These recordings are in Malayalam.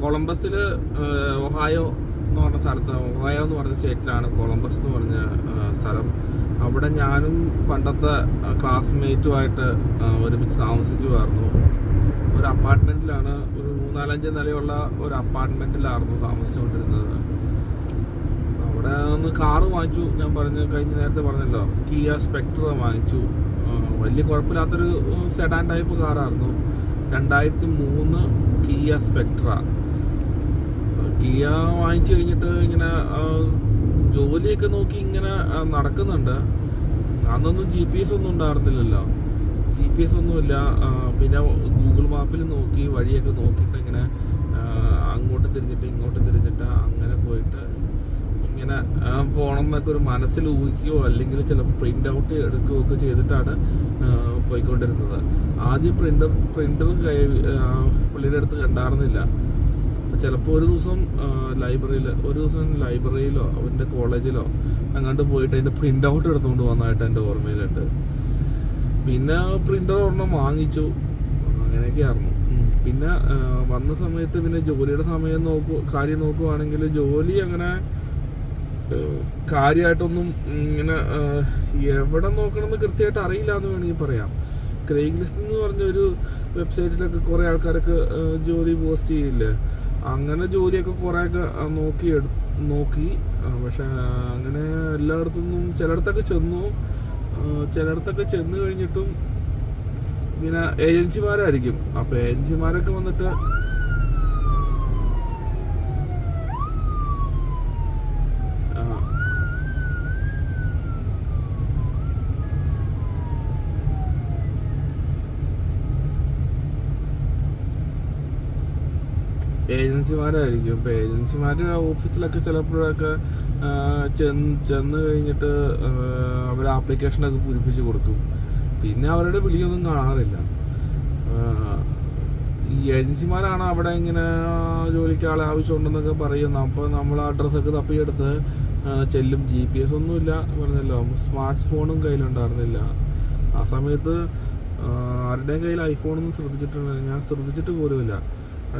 കൊളംബസിൽ ഒഹായോ എന്ന് പറഞ്ഞ സ്ഥലത്ത് ഒഹായോ എന്ന് പറഞ്ഞ സ്റ്റേറ്റിലാണ് കൊളംബസ് എന്ന് പറഞ്ഞ സ്ഥലം. അവിടെ ഞാനും പണ്ടത്തെ ക്ലാസ്മേറ്റുമായിട്ട് ഒരുമിച്ച് താമസിക്കുമായിരുന്നു ഒരു അപ്പാർട്ട്മെന്റിലാണ് ഒരു മൂന്നാലഞ്ച് നിലയുള്ള ഒരു അപ്പാർട്ട്മെന്റിലായിരുന്നു താമസിച്ചുകൊണ്ടിരുന്നത്. അവിടെ ഒന്ന് കാറ് വാങ്ങിച്ചു ഞാൻ പറഞ്ഞ കഴിഞ്ഞ നേരത്തെ പറഞ്ഞല്ലോ. കിയ സ്പെക്ടർ വാങ്ങിച്ചു. വലിയ കുഴപ്പമില്ലാത്തൊരു സെഡാൻ ടൈപ്പ് കാറായിരുന്നു രണ്ടായിരത്തി മൂന്ന് കിയ സ്പെക്ട്ര കിയ വാങ്ങിച്ചു കഴിഞ്ഞിട്ട് ഇങ്ങനെ ജോലിയൊക്കെ നോക്കി ഇങ്ങനെ നടക്കുന്നുണ്ട്. അന്നൊന്നും ജി പി എസ് ഒന്നും ഉണ്ടായിരുന്നില്ലല്ലോ. ജി പി എസ് ഒന്നുമില്ല പിന്നെ ഗൂഗിൾ മാപ്പിൽ നോക്കി വഴിയൊക്കെ നോക്കിയിട്ട് ഇങ്ങനെ അങ്ങോട്ട് തിരിഞ്ഞിട്ട് ഇങ്ങോട്ട് തിരിഞ്ഞിട്ട് അങ്ങനെ പോയിട്ട് ഇങ്ങനെ പോകണം എന്നൊക്കെ ഒരു മനസ്സിൽ ഊഹിക്കുകയോ അല്ലെങ്കിൽ ചിലപ്പോൾ പ്രിന്റ് ഔട്ട് എടുക്കുകയോ ഒക്കെ ചെയ്തിട്ടാണ് പോയിക്കൊണ്ടിരുന്നത്. ആദ്യം പ്രിന്റർ പ്രിന്റർ കൈ പുള്ളിയുടെ അടുത്ത് കണ്ടായിരുന്നില്ല. ചിലപ്പോൾ ഒരു ദിവസം ലൈബ്രറിയിൽ ഒരു ദിവസം ലൈബ്രറിയിലോ അവന്റെ കോളേജിലോ അങ്ങോട്ട് പോയിട്ട് അതിന്റെ പ്രിന്റ് ഔട്ട് എടുത്തുകൊണ്ട് വന്നതായിട്ട് എന്റെ ഓർമ്മയിലുണ്ട്. പിന്നെ പ്രിന്റർ ഒരെണ്ണം വാങ്ങിച്ചു. അങ്ങനെയൊക്കെയായിരുന്നു. പിന്നെ വന്ന സമയത്ത് പിന്നെ ജോലിയുടെ സമയം നോക്കു കാര്യം നോക്കുവാണെങ്കിൽ ജോലി അങ്ങനെ കാര്യമായിട്ടൊന്നും ഇങ്ങനെ എവിടെ നോക്കണമെന്ന് കൃത്യമായിട്ട് അറിയില്ല എന്ന് വേണമെങ്കിൽ പറയാം. ക്രേഗ് ലിസ്റ്റ് എന്ന് പറഞ്ഞ ഒരു വെബ്സൈറ്റിലൊക്കെ കുറേ ആൾക്കാരൊക്കെ ജോലി പോസ്റ്റ് ചെയ്യില്ലേ? അങ്ങനെ ജോലിയൊക്കെ കുറേയൊക്കെ നോക്കി നോക്കി. പക്ഷെ അങ്ങനെ എല്ലായിടത്തുനിന്നും ചിലയിടത്തൊക്കെ ചെന്നു. ചിലയിടത്തൊക്കെ ചെന്ന് കഴിഞ്ഞിട്ടും ഇങ്ങനെ ഏജൻസിമാരായിരിക്കും. അപ്പോൾ ഏജൻസിമാരൊക്കെ വന്നിട്ട് ആ, ഏജൻസിമാരായിരിക്കും. ഇപ്പോൾ ഏജൻസിമാരുടെ ഓഫീസിലൊക്കെ ചിലപ്പോഴൊക്കെ ചെന്ന് ചെന്ന് കഴിഞ്ഞിട്ട് അവർ ആപ്ലിക്കേഷനൊക്കെ പൂരിപ്പിച്ച് കൊടുക്കും. പിന്നെ അവരുടെ വിളിയൊന്നും കാണാറില്ല. ഈ ഏജൻസിമാരാണ് അവിടെ ഇങ്ങനെ ജോലിക്ക് ആളെ ആവശ്യമുണ്ടെന്നൊക്കെ പറയുന്നത്. അപ്പോൾ നമ്മൾ അഡ്രസ്സൊക്കെ തപ്പിയെടുത്ത് ചെല്ലും. ജി പി എസ് ഒന്നുമില്ല പറഞ്ഞല്ലോ. സ്മാർട്ട് ഫോണും കയ്യിലുണ്ടായിരുന്നില്ല. ആ സമയത്ത് ആരുടെയും കയ്യിൽ ഐഫോണൊന്നും ശ്രദ്ധിച്ചിട്ടുണ്ട് ഞാൻ ശ്രദ്ധിച്ചിട്ട് പോലുമില്ല.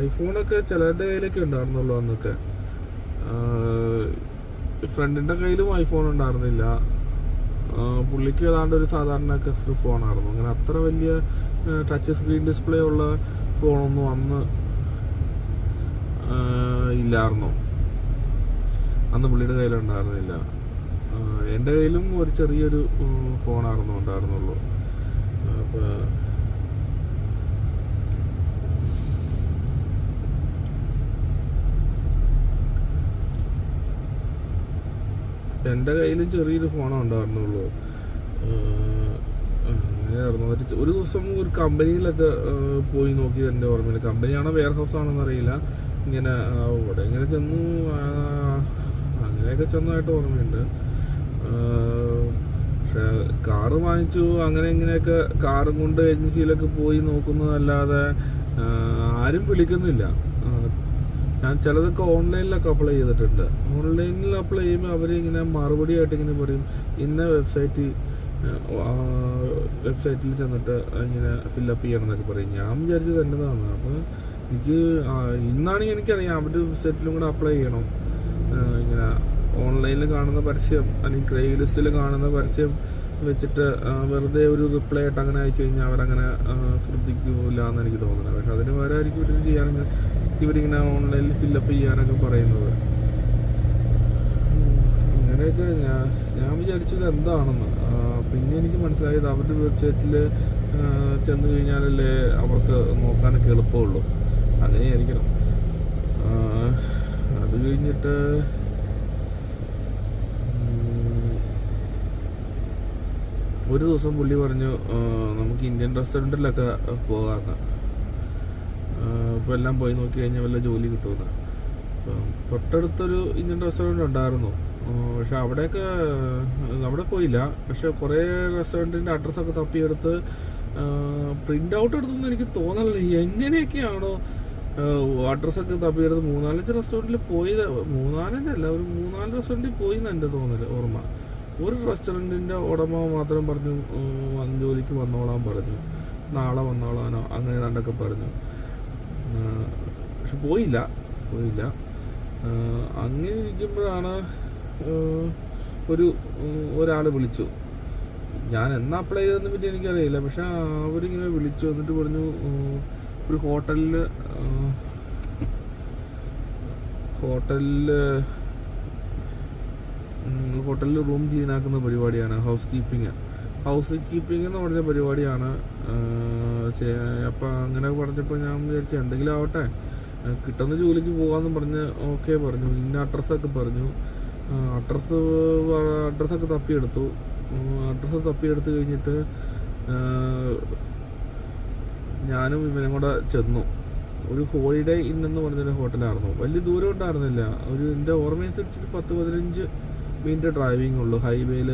ഐഫോണൊക്കെ ചിലരുടെ കയ്യിലൊക്കെ ഉണ്ടായിരുന്നുള്ളൂ അന്നൊക്കെ. ഫ്രണ്ടിന്റെ കയ്യിലും ഐഫോൺ ഉണ്ടായിരുന്നില്ല. പുള്ളിക്ക് ഏതാണ്ട് ഒരു സാധാരണ ഒരു ഫോണായിരുന്നു അങ്ങനെ അത്ര വലിയ ടച്ച് സ്ക്രീൻ ഡിസ്പ്ലേ ഉള്ള ഫോണൊന്നും അന്ന് ഇല്ലായിരുന്നു. അന്ന് പുള്ളിയുടെ കയ്യിലുണ്ടായിരുന്നില്ല എന്റെ കയ്യിലും ഒരു ചെറിയൊരു ഫോണായിരുന്നു ഉണ്ടായിരുന്നുള്ളൂ. അപ്പോൾ എന്റെ കയ്യിൽ ചെറിയൊരു ഫോണേ ഉണ്ടായിരുന്നുള്ളൂ. അങ്ങനെയായിരുന്നു ഒരു ഒരു ദിവസം ഒരു കമ്പനിയിലൊക്കെ പോയി നോക്കിയത് എന്റെ ഓർമ്മയിൽ. കമ്പനിയാണോ വെയർ ഹൗസ് ആണോ എന്നറിയില്ല ഇങ്ങനെ അവിടെ ഇങ്ങനെ ചെന്നു അങ്ങനെയൊക്കെ ചെന്നതായിട്ട് ഓർമ്മയുണ്ട്. പക്ഷേ കാറ് വാങ്ങിച്ചു അങ്ങനെ ഇങ്ങനെയൊക്കെ കാറും കൊണ്ട് ഏജൻസിയിലൊക്കെ പോയി നോക്കുന്നതല്ലാതെ ആരും വിളിക്കുന്നില്ല. ഞാൻ ചിലതൊക്കെ ഓൺലൈനിലൊക്കെ അപ്ലൈ ചെയ്തിട്ടുണ്ട്. ഓൺലൈനിൽ അപ്ലൈ ചെയ്യുമ്പോൾ അവർ ഇങ്ങനെ മറുപടി ആയിട്ട് ഇങ്ങനെ പറയും ഇന്ന വെബ്സൈറ്റ് വെബ്സൈറ്റിൽ ചെന്നിട്ട് ഇങ്ങനെ ഫില്ലപ്പ് ചെയ്യണം എന്നൊക്കെ പറയും. ഞാൻ വിചാരിച്ചത് എന്റെതാണ് അപ്പോൾ എനിക്ക് ഇന്നാണെങ്കിൽ എനിക്കറിയാം അവരുടെ വെബ്സൈറ്റിലും കൂടെ അപ്ലൈ ചെയ്യണം. ഇങ്ങനെ ഓൺലൈനിൽ കാണുന്ന പരസ്യം അല്ലെങ്കിൽ ക്രൈ ലിസ്റ്റിൽ കാണുന്ന പരസ്യം വെച്ചിട്ട് വെറുതെ ഒരു റിപ്ലൈ ആയിട്ട് അങ്ങനെ അയച്ചു കഴിഞ്ഞാൽ അവരങ്ങനെ ശ്രദ്ധിക്കില്ല ശ്രദ്ധിക്കൂല എന്ന് എനിക്ക് തോന്നുന്നത്. പക്ഷെ അതിന് വേറെ ആയിരിക്കും ഇവർ ചെയ്യാനും ഇവരിങ്ങനെ ഓൺലൈനിൽ ഫില്ലപ്പ് ചെയ്യാനൊക്കെ പറയുന്നത്. അങ്ങനെയൊക്കെ ഞാൻ ഞാൻ വിചാരിച്ചത് എന്താണെന്ന്. പിന്നെ എനിക്ക് മനസ്സിലായത് അവരുടെ വെബ്സൈറ്റിൽ ചെന്ന് കഴിഞ്ഞാലല്ലേ അവർക്ക് നോക്കാനൊക്കെ എളുപ്പമുള്ളൂ. അങ്ങനെയായിരിക്കണം. അത് കഴിഞ്ഞിട്ട് ഒരു ദിവസം പുള്ളി പറഞ്ഞു നമുക്ക് ഇന്ത്യൻ റെസ്റ്റോറന്റിലൊക്കെ പോകാമെന്ന് അപ്പോൾ എല്ലാം പോയി നോക്കി കഴിഞ്ഞാൽ വല്ല ജോലി കിട്ടുമെന്ന്. തൊട്ടടുത്തൊരു ഇന്ത്യൻ റെസ്റ്റോറന്റ് ഉണ്ടായിരുന്നു. പക്ഷെ അവിടെയൊക്കെ അവിടെ പോയില്ല. പക്ഷെ കുറേ റെസ്റ്റോറന്റിന്റെ അഡ്രസ്സൊക്കെ തപ്പിയെടുത്ത് പ്രിന്റ് ഔട്ട് എടുത്തൊന്നും എനിക്ക് തോന്നലില്ല. എങ്ങനെയൊക്കെയാണോ അഡ്രസ്സൊക്കെ തപ്പിയെടുത്ത് മൂന്നാലഞ്ച് റെസ്റ്റോറന്റിൽ പോയത്. മൂന്നാലഞ്ചല്ല ഒരു മൂന്നാൽ റെസ്റ്റോറന്റിൽ പോയി എന്ന് എന്റെ തോന്നൽ ഓർമ്മ. ഒരു റെസ്റ്റോറന്റിന്റെ ഉടമ മാത്രം പറഞ്ഞു ജോലിക്ക് വന്നോളാൻ പറഞ്ഞു. നാളെ വന്നോളാനോ? അങ്ങനെ കണ്ടൊക്കെ പറഞ്ഞു. പക്ഷെ പോയില്ല പോയില്ല. അങ്ങനെ ഇരിക്കുമ്പോഴാണ് ഒരു ഒരാൾ വിളിച്ചു. ഞാൻ എന്നാ അപ്ലൈ ചെയ്തതെന്ന് പറ്റി എനിക്കറിയില്ല. പക്ഷെ അവരിങ്ങനെ വിളിച്ചു എന്നിട്ട് പറഞ്ഞു ഒരു ഹോട്ടലിൽ ഹോട്ടലിൽ ഹോട്ടലിൽ റൂം ക്ലീൻ ആക്കുന്ന പരിപാടിയാണ് ഹൗസ് കീപ്പിംഗ്. ഹൗസ് കീപ്പിംഗ് എന്ന് പറഞ്ഞ പരിപാടിയാണ് അപ്പം അങ്ങനെ പറഞ്ഞപ്പോൾ ഞാൻ വിചാരിച്ചു എന്തെങ്കിലും ആവട്ടെ കിട്ടുന്ന ജോലിക്ക് പോകാമെന്ന് പറഞ്ഞ് ഓക്കെ പറഞ്ഞു ഇന്ന അഡ്രസ്സൊക്കെ പറഞ്ഞു. അഡ്രസ്സ് അഡ്രസ്സൊക്കെ തപ്പിയെടുത്തു. അഡ്രസ്സ് തപ്പിയെടുത്ത് കഴിഞ്ഞിട്ട് ഞാനും ഇവനും കൂടെ ചെന്നു. ഒരു ഹോളിഡേ ഇൻ എന്ന് പറഞ്ഞൊരു ഹോട്ടലായിരുന്നു വലിയ ദൂരം ഉണ്ടായിരുന്നില്ല. ഒരു എന്റെ ഓർമ്മയനുസരിച്ച് പത്ത് പതിനഞ്ച് മിനിറ്റ് ഡ്രൈവിംഗ് ഉള്ളൂ. ഹൈവേയിൽ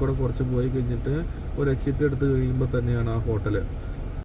കൂടെ കുറച്ച് പോയി കഴിഞ്ഞിട്ട് ഒരു എക്സിറ്റ് എടുത്ത് കഴിയുമ്പോൾ തന്നെയാണ് ആ ഹോട്ടൽ